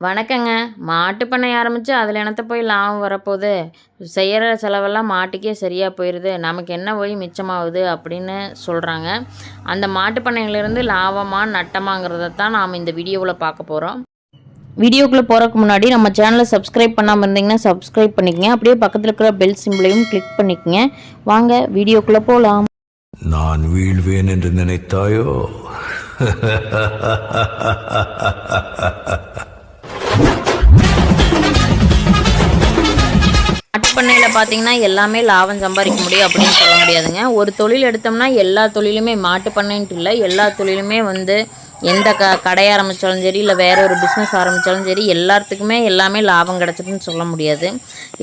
வணக்கங்க. மாட்டு பண்ணை ஆரம்பித்து அதில் என்னத்த போய் லாபம் வரப்போகுது? செய்கிற செலவெல்லாம் மாட்டுக்கே சரியாக போயிடுது நமக்கு என்ன போய் மிச்சமாகுது அப்படின்னு சொல்கிறாங்க அந்த மாட்டு பண்ணையிலேருந்து லாபமாக நட்டமாங்கிறத தான் நாம் இந்த வீடியோவில் பார்க்க போகிறோம் வீடியோக்குள்ளே போகிறதுக்கு முன்னாடி நம்ம சேனலை சப்ஸ்கிரைப் பண்ணாமல் இருந்தீங்கன்னா சப்ஸ்கிரைப் பண்ணிக்கங்க. அப்படியே பக்கத்தில் இருக்கிற பெல் சிம்பிளையும் கிளிக் பண்ணிக்கங்க. வாங்க வீடியோக்குள்ளே போகலாம் நான் வீழ்வேன் என்று நினைத்தாயோ? பார்த்தீங்கன்னா எல்லாமே லாபம் சம்பாதிக்க முடியும் அப்படின்னு சொல்ல முடியாதுங்க. ஒரு தொழில் எடுத்தோம்னா எல்லா தொழிலுமே மாட்டு பண்ணைன்ட்டு இல்லை எல்லா தொழிலுமே வந்து எந்த க கடை ஆரம்பித்தாலும் சரி இல்லை வேறு ஒரு பிஸ்னஸ் ஆரம்பித்தாலும் சரி எல்லாத்துக்குமே எல்லாமே லாபம் கிடச்சிதுன்னு சொல்ல முடியாது.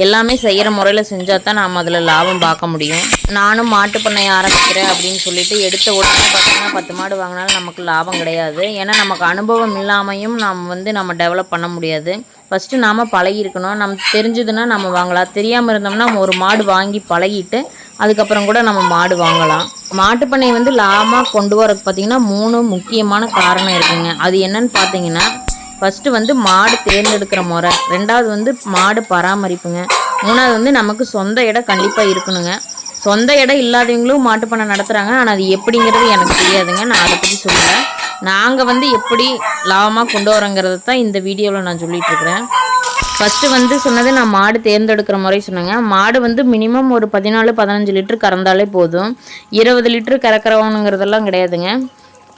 எல்லாமே செய்கிற முறையில் செஞ்சால் தான் நாம் அதில் லாபம் பார்க்க முடியும். நானும் மாட்டு பண்ணை ஆரம்பிக்கிறேன் அப்படின்னு சொல்லிட்டு எடுத்த உடனே பார்த்தீங்கன்னா பத்து மாடு வாங்கினாலும் நமக்கு லாபம் கிடையாது. ஏன்னா நமக்கு அனுபவம் இல்லாமையும் நாம் வந்து நம்ம டெவலப் பண்ண முடியாது. ஃபஸ்ட்டு நாம் பழகிருக்கணும் நம்ம தெரிஞ்சதுன்னா நம்ம வாங்கலாம். தெரியாமல் இருந்தோம்னா நம்ம ஒரு மாடு வாங்கி பழகிட்டு அதுக்கப்புறம் கூட நம்ம மாடு வாங்கலாம். மாட்டுப்பண்ணை வந்து லாபமாக கொண்டு வரதுக்கு பார்த்திங்கன்னா மூணு முக்கியமான காரணம் இருக்குங்க. அது என்னன்னு பார்த்தீங்கன்னா ஃபஸ்ட்டு வந்து மாடு தேர்ந்தெடுக்கிற முறை. ரெண்டாவது வந்து மாடு பராமரிப்புங்க. மூணாவது வந்து நமக்கு சொந்த இடம் கண்டிப்பாக இருக்கணுங்க. சொந்த இடம் இல்லாதவங்களும் மாட்டுப்பண்ணை நடத்துகிறாங்க ஆனால் அது எப்படிங்கிறது எனக்கு தெரியாதுங்க. நான் அதை பற்றி சொல்லலை. நாங்கள் வந்து எப்படி லாபமாக கொண்டு வரோங்கிறத தான் இந்த வீடியோவில் நான் சொல்லிகிட்ருக்குறேன் இருக்கிறேன். ஃபஸ்ட்டு வந்து சொன்னது நான் மாடு தேர்ந்தெடுக்கிற முறை சொன்னேங்க. மாடு வந்து மினிமம் ஒரு பதினாலு பதினஞ்சு லிட்டரு கறந்தாலே போதும். இருபது லிட்டரு கறக்கிறவனுங்கிறதெல்லாம் கிடையாதுங்க.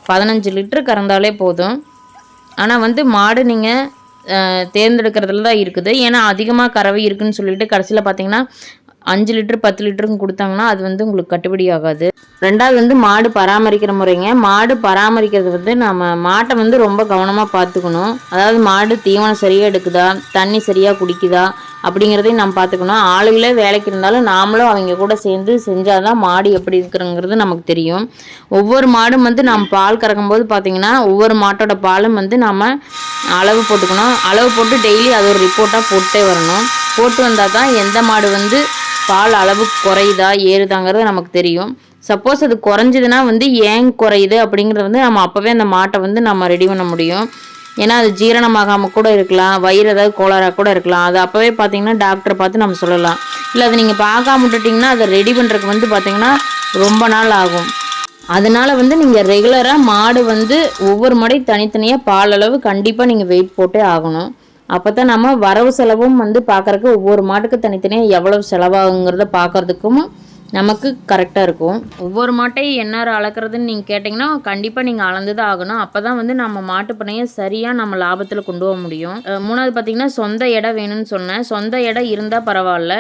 பதினஞ்சு லிட்டரு கறந்தாலே போதும். ஆனால் வந்து மாடு நீங்கள் தேர்ந்தெடுக்கிறதுல தான் இருக்குது. ஏன்னா அதிகமாக கறவை இருக்குன்னு சொல்லிட்டு கடைசியில் பார்த்தீங்கன்னா அஞ்சு லிட்டர் பத்து லிட்டருக்கும் கொடுத்தாங்கன்னா அது வந்து உங்களுக்கு கட்டுப்படி ஆகாது. ரெண்டாவது வந்து மாடு பராமரிக்கிற முறைங்க. மாடு பராமரிக்கிறது வந்து நம்ம மாட்டை வந்து ரொம்ப கவனமாக பார்த்துக்கணும். அதாவது மாடு தீவனம் சரியாக எடுக்குதா? தண்ணி சரியாக குடிக்குதா? அப்படிங்கிறதையும் நம்ம பார்த்துக்கணும். ஆளுகளே வேலைக்கு இருந்தாலும் நாமளும் அவங்க கூட சேர்ந்து செஞ்சால் தான் மாடு எப்படி இருக்கிறங்கிறது நமக்கு தெரியும். ஒவ்வொரு மாடும் வந்து நம்ம பால் கறக்கும்போது பார்த்திங்கன்னா ஒவ்வொரு மாட்டோட பாலும் வந்து நம்ம அளவு போட்டுக்கணும். அளவு போட்டு டெய்லி அது ஒரு ரிப்போர்ட்டாக போட்டே வரணும். போட்டு வந்தால் தான் எந்த மாடு வந்து பால் அளவு குறையுதா ஏறுதாங்கிறது நமக்கு தெரியும். சப்போஸ் அது குறைஞ்சதுன்னா வந்து ஏன் குறையுது அப்படிங்கிறத வந்து நம்ம அப்போவே அந்த மாட்டை வந்து நம்ம ரெடி பண்ண முடியும். ஏன்னா அது ஜீரணமாகாமல் கூட இருக்கலாம் வயிறு ஏதாவது கோளாறாக கூட இருக்கலாம். அது அப்போவே பார்த்தீங்கன்னா டாக்டரை பார்த்து நம்ம சொல்லலாம். இல்லை அதை நீங்கள் பார்க்காம விட்டுட்டிங்கன்னா அதை ரெடி பண்ணுறதுக்கு வந்து பார்த்தீங்கன்னா ரொம்ப நாள் ஆகும். அதனால வந்து நீங்கள் ரெகுலராக மாடு வந்து ஒவ்வொரு மாடையும் தனித்தனியாக பால் அளவு கண்டிப்பாக நீங்கள் வெயிட் போட்டே ஆகணும். அப்போ தான் நம்ம வரவு செலவும் வந்து பார்க்குறக்கு ஒவ்வொரு மாட்டுக்கு தனித்தனியாக எவ்வளவு செலவாகுங்கிறத பார்க்குறதுக்கும் நமக்கு கரெக்டாக இருக்கும். ஒவ்வொரு மாட்டையும் என்னார் அளக்குறதுன்னு நீங்கள் கேட்டிங்கன்னா கண்டிப்பாக நீங்கள் அளந்து தான் ஆகணும். அப்போ தான் வந்து நம்ம மாட்டு பண்ணையை சரியாக நம்ம லாபத்தில் கொண்டு போக முடியும். மூணாவது பார்த்திங்கன்னா சொந்த இடம் வேணும்னு சொன்னேன். சொந்த இடம் இருந்தால் பரவாயில்ல.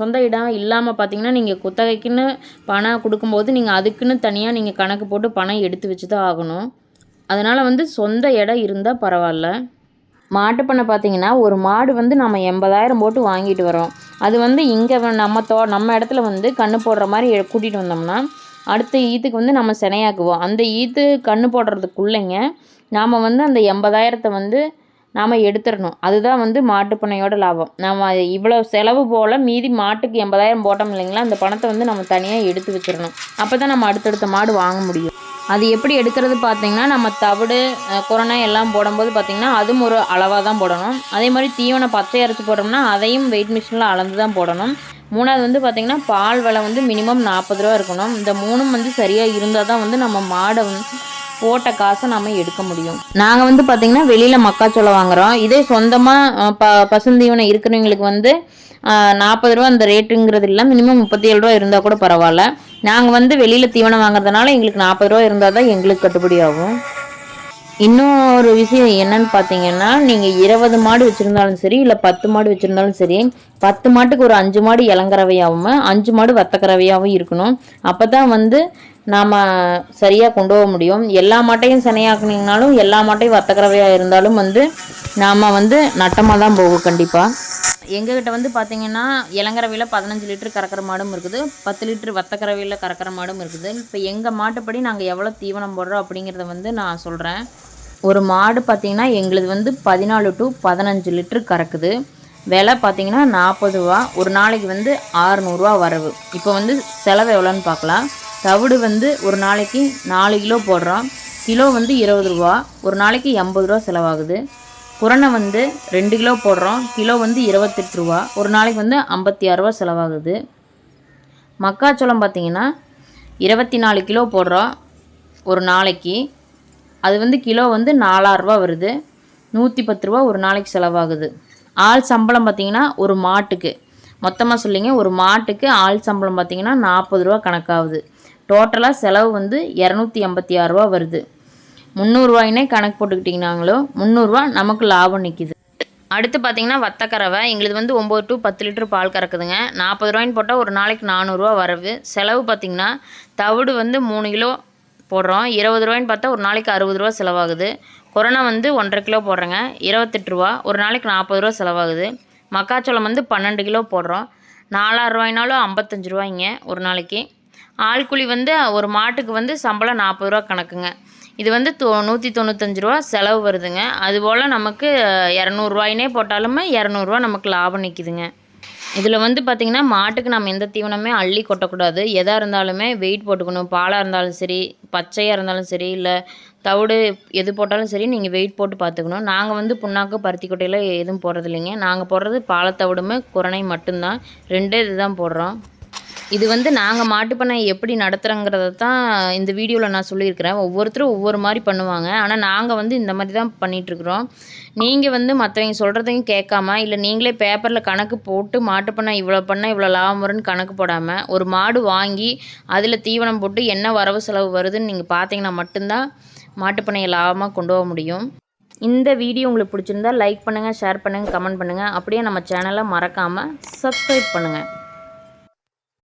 சொந்த இடம் இல்லாமல் பார்த்தீங்கன்னா நீங்கள் குத்தகைக்குன்னு பணம் கொடுக்கும்போது நீங்கள் அதுக்குன்னு தனியாக நீங்கள் கணக்கு போட்டு பணம் எடுத்து வச்சு தான் ஆகணும். அதனால் வந்து சொந்த இடம் இருந்தால் பரவாயில்ல. மாட்டு பண்ணை பார்த்தீங்கன்னா ஒரு மாடு வந்து நம்ம எண்பதாயிரம் போட்டு வாங்கிட்டு வரோம் அது வந்து இங்கே நம்ம தோ நம்ம இடத்துல வந்து கன்று போடுற மாதிரி கூட்டிகிட்டு வந்தோம்னா அடுத்த ஈத்துக்கு வந்து நம்ம சினையாக்குவோம். அந்த ஈத்து கன்று போடுறதுக்குள்ளேங்க நாம் வந்து அந்த எண்பதாயிரத்தை வந்து நாம் எடுத்துடணும். அதுதான் வந்து மாட்டுப்பண்ணையோட லாபம். நம்ம இவ்வளோ செலவு போல் மீதி மாட்டுக்கு எண்பதாயிரம் போட்டோம் இல்லைங்களா அந்த பணத்தை வந்து நம்ம தனியாக எடுத்து வச்சிடணும். அப்போ தான் நம்ம அடுத்தடுத்த மாடு வாங்க முடியும். அது எப்படி எடுக்கிறது பார்த்தீங்கன்னா நம்ம தவிடு கொரோனா குரணை எல்லாம் போடும்போது பார்த்தீங்கன்னா அதுவும் ஒரு அளவாக தான் போடணும். அதே மாதிரி தீவனம் பச்சை அரைச்சி போட்டோம்னா அதையும் வெயிட் மிஷினில் அளந்து தான் போடணும். மூணாவது வந்து பார்த்திங்கன்னா பால் விலை வந்து மினிமம் நாற்பது ரூபா இருக்கணும். இந்த மூணும் வந்து சரியாக இருந்தால் தான் வந்து நம்ம மாடை வந்து போட்ட காசை நம்ம எடுக்க முடியும். நாங்கள் வந்து பார்த்திங்கன்னா வெளியில் மக்காச்சோளம் வாங்குகிறோம் இதே சொந்தமாக ப பசுந்தீவனம் இருக்கிறவங்களுக்கு வந்து நாற்பது ரூபா அந்த ரேட்டுங்கிறது இல்லை மினிமம் முப்பத்தி ஏழு ரூபா இருந்தால் கூட பரவாயில்ல. நாங்கள் வந்து வெளியில் தீவனம் வாங்குறதுனால எங்களுக்கு நாற்பது ரூபா இருந்தால் தான் எங்களுக்கு கட்டுப்படி ஆகும். இன்னொரு விஷயம் என்னன்னு பார்த்தீங்கன்னா நீங்கள் இருபது மாடு வச்சுருந்தாலும் சரி இல்லை பத்து மாடு வச்சுருந்தாலும் சரி பத்து மாட்டுக்கு ஒரு அஞ்சு மாடு இளங்கறவையாகவும் அஞ்சு மாடு வத்தக்கறவையாகவும் இருக்கணும். அப்போ தான் வந்து நாம் சரியாக கொண்டு போக முடியும். எல்லா மாட்டையும் சனையாக்குனீங்கனாலும் எல்லா மாட்டையும் வத்தக்கறவையாக இருந்தாலும் வந்து நாம் வந்து நட்டமாக தான் போகும் கண்டிப்பாக எங்ககிட்ட வந்து பார்த்தீங்கன்னா இளங்கரவையில் பதினஞ்சு லிட்டர் கறக்கிற மாடும் இருக்குது. பத்து லிட்டர் வத்தக்கரவையில் கறக்கிற மாடும் இருக்குது. இப்போ எங்கள் மாட்டுப்படி நாங்கள் எவ்வளோ தீவனம் போடுறோம் அப்படிங்கிறத வந்து நான் சொல்கிறேன் ஒரு மாடு பார்த்தீங்கன்னா எங்களுது வந்து பதினாலு டு பதினஞ்சு லிட்டரு கறக்குது. விலை பார்த்தீங்கன்னா நாற்பது ரூபா. ஒரு நாளைக்கு வந்து ஆறுநூறுவா வரவு. இப்போ வந்து செலவு எவ்வளோன்னு பார்க்கலாம் தவிடு வந்து ஒரு நாளைக்கு நாலு கிலோ போடுறோம். கிலோ வந்து இருபது ரூபா. ஒரு நாளைக்கு எண்பது ரூபா செலவாகுது. குரணை வந்து ரெண்டு கிலோ போடுறோம். கிலோ வந்து இருபத்தெட்டு ரூபா. ஒரு நாளைக்கு வந்து ஐம்பத்தி ஆறுரூவா செலவாகுது. மக்காச்சோளம் பார்த்தீங்கன்னா இருபத்தி நாலு கிலோ போடுறோம் ஒரு நாளைக்கு. அது வந்து கிலோ வந்து நாலாயிரரூபா வருது. நூற்றி பத்து ரூபா ஒரு நாளைக்கு செலவாகுது. ஆள் சம்பளம் பார்த்தீங்கன்னா ஒரு மாட்டுக்கு. மொத்தமாக சொல்லிங்க ஒரு மாட்டுக்கு ஆள் சம்பளம் பார்த்தீங்கன்னா நாற்பது ரூபா கணக்காகுது. டோட்டலாக செலவு வந்து இரநூத்தி எண்பத்தி ஆறுரூவா வருது. முந்நூறுரூவாயினே கணக்கு போட்டுக்கிட்டிங்கனாங்களோ முந்நூறுரூவா நமக்கு லாபம் நிற்கிது அடுத்து பார்த்தீங்கன்னா வத்தக்கறவை எங்களுது வந்து ஒம்பது டு பத்து லிட்டர் பால் கறக்குதுங்க. நாற்பது ரூபாய்ன்னு போட்டால் ஒரு நாளைக்கு நானூறுரூவா வரவு. செலவு பார்த்தீங்கன்னா தவிடு வந்து மூணு கிலோ போடுறோம். இருபது ரூபாய்ன்னு பார்த்தா ஒரு நாளைக்கு அறுபது ரூபா செலவாகுது. கொரோனா வந்து ஒன்றரை கிலோ போடுறேங்க. இருபத்தெட்டு ரூபா. ஒரு நாளைக்கு நாற்பது ரூபா செலவாகுது. மக்காச்சோளம் வந்து பன்னெண்டு கிலோ போடுறோம். நாலாயிரம் ரூபாய்னாலும் ஐம்பத்தஞ்சு ரூபாய்ங்க ஒரு நாளைக்கு. ஆள்குழி வந்து ஒரு மாட்டுக்கு வந்து சம்பளம் நாற்பது ரூபா கணக்குங்க. இது வந்து தொ நூற்றி தொண்ணூத்தஞ்சு ரூபா செலவு வருதுங்க. அதுபோல் நமக்கு இரநூறுவாயினே போட்டாலுமே இரநூறுவா நமக்கு லாபம் நிற்கிதுங்க இதில் வந்து பார்த்திங்கன்னா மாட்டுக்கு நம்ம எந்த தீவனமே அள்ளி கொட்டக்கூடாது. எதாக இருந்தாலுமே வெயிட் போட்டுக்கணும். பாலாக இருந்தாலும் சரி பச்சையாக இருந்தாலும் சரி இல்லை தவிடு எது போட்டாலும் சரி நீங்கள் வெயிட் போட்டு பார்த்துக்கணும் நாங்கள் வந்து புண்ணாக்கு பருத்தி கொட்டையில் எதுவும் போடுறது இல்லைங்க நாங்கள் போடுறது பாலத்தவிடுமே குரணை மட்டும்தான். ரெண்டே இதுதான் போடுறோம். இது வந்து நாங்கள் மாட்டுப்பண்ணை எப்படி நடத்துகிறோங்கிறத தான் இந்த வீடியோவில் நான் சொல்லியிருக்கிறேன். ஒவ்வொருத்தரும் ஒவ்வொரு மாதிரி பண்ணுவாங்க. ஆனால் நாங்கள் வந்து இந்த மாதிரி தான் பண்ணிகிட்ருக்குறோம் நீங்கள் வந்து மற்றவங்க சொல்கிறதையும் கேட்காம இல்லை நீங்களே பேப்பரில் கணக்கு போட்டு மாட்டுப்பண்ணை இவ்வளோ பண்ணால் இவ்வளோ லாபம் வரும்னு கணக்கு போடாமல் ஒரு மாடு வாங்கி அதில் தீவனம் போட்டு என்ன வரவு செலவு வருதுன்னு நீங்கள் பார்த்தீங்கன்னா மட்டும்தான் மாட்டுப்பண்ணையை லாபமாக கொண்டு போக முடியும். இந்த வீடியோ உங்களுக்கு பிடிச்சிருந்தா லைக் பண்ணுங்கள் ஷேர் பண்ணுங்கள் கமெண்ட் பண்ணுங்கள் அப்படியே நம்ம சேனலை மறக்காமல் சப்ஸ்கிரைப் பண்ணுங்கள்